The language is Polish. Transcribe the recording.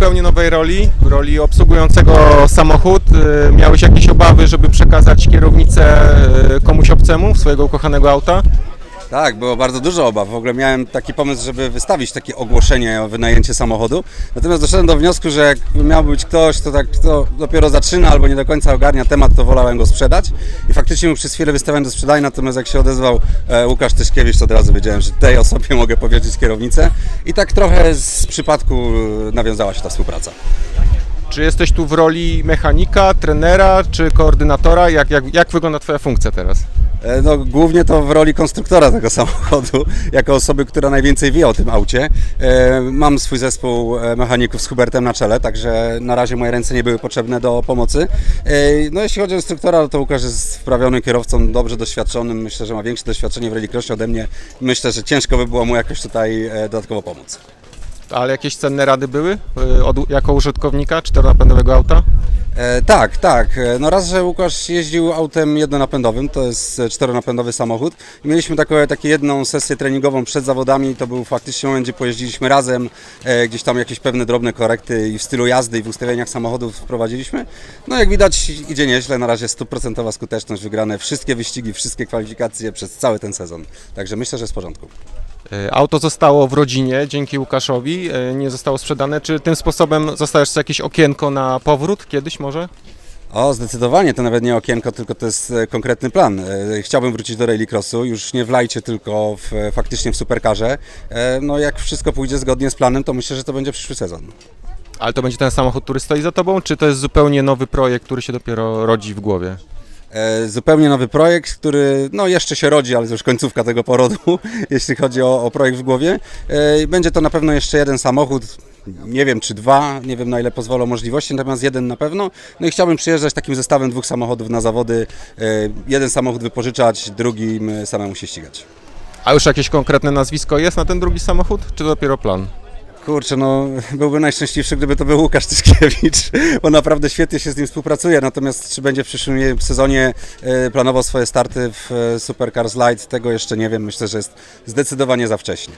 zupełnie nowej roli, roli obsługującego samochód. Y, Miałeś jakieś obawy, żeby przekazać kierownicę y, komuś obcemu swojego ukochanego auta? Tak, było bardzo dużo obaw. W ogóle miałem taki pomysł, żeby wystawić takie ogłoszenie o wynajęcie samochodu. Natomiast doszedłem do wniosku, że jak miał być ktoś, to tak kto dopiero zaczyna albo nie do końca ogarnia temat, to wolałem go sprzedać. I faktycznie mu przez chwilę wystawiałem do sprzedania, natomiast jak się odezwał e, Łukasz Tyszkiewicz, to od razu wiedziałem, że tej osobie mogę powierzyć kierownicę. I tak trochę z przypadku e, nawiązała się ta współpraca. Czy jesteś tu w roli mechanika, trenera czy koordynatora? Jak, jak, jak wygląda Twoja funkcja teraz? E, No, głównie to w roli konstruktora tego samochodu, jako osoby, która najwięcej wie o tym aucie. E, Mam swój zespół e, mechaników z Hubertem na czele, także na razie moje ręce nie były potrzebne do pomocy. No, jeśli chodzi o instruktora, to Łukasz jest wprawionym kierowcą, dobrze doświadczonym. Myślę, że ma większe doświadczenie w rallycrossie ode mnie. Myślę, że ciężko by było mu jakoś tutaj dodatkowo pomóc. Ale jakieś cenne rady były y, od, jako użytkownika czteronapędowego auta? E, tak, tak. E, No raz, że Łukasz jeździł autem jednonapędowym, to jest e, czteronapędowy samochód. I mieliśmy taką, jedną sesję treningową przed zawodami, to był faktycznie moment, gdzie pojeździliśmy razem, e, gdzieś tam jakieś pewne drobne korekty i w stylu jazdy i w ustawieniach samochodów wprowadziliśmy. No jak widać idzie nieźle, na razie stuprocentowa skuteczność, wygrane wszystkie wyścigi, wszystkie kwalifikacje przez cały ten sezon. Także myślę, że jest w porządku. Y, Auto zostało w rodzinie dzięki Łukaszowi, y, nie zostało sprzedane. Czy tym sposobem zostajesz jakieś okienko na powrót kiedyś może? O, zdecydowanie, to nawet nie okienko, tylko to jest e, konkretny plan. E, Chciałbym wrócić do rallycrossu, już nie w lajcie, tylko w, e, faktycznie w superkarze. E, No jak wszystko pójdzie zgodnie z planem, to myślę, że to będzie przyszły sezon. Ale to będzie ten samochód, który stoi za tobą, czy to jest zupełnie nowy projekt, który się dopiero rodzi w głowie? E, Zupełnie nowy projekt, który no jeszcze się rodzi, ale to już końcówka tego porodu, jeśli chodzi o, o projekt w głowie. E, Będzie to na pewno jeszcze jeden samochód, nie wiem czy dwa, nie wiem na ile pozwolą możliwości, natomiast jeden na pewno. No i chciałbym przyjeżdżać takim zestawem dwóch samochodów na zawody. E, Jeden samochód wypożyczać, drugim samemu się ścigać. A już jakieś konkretne nazwisko jest na ten drugi samochód, czy dopiero plan? Kurczę, no byłbym najszczęśliwszy, gdyby to był Łukasz Tyszkiewicz, bo naprawdę świetnie się z nim współpracuje, natomiast czy będzie w przyszłym sezonie e, planował swoje starty w e, Supercars Light, tego jeszcze nie wiem, myślę, że jest zdecydowanie za wcześnie.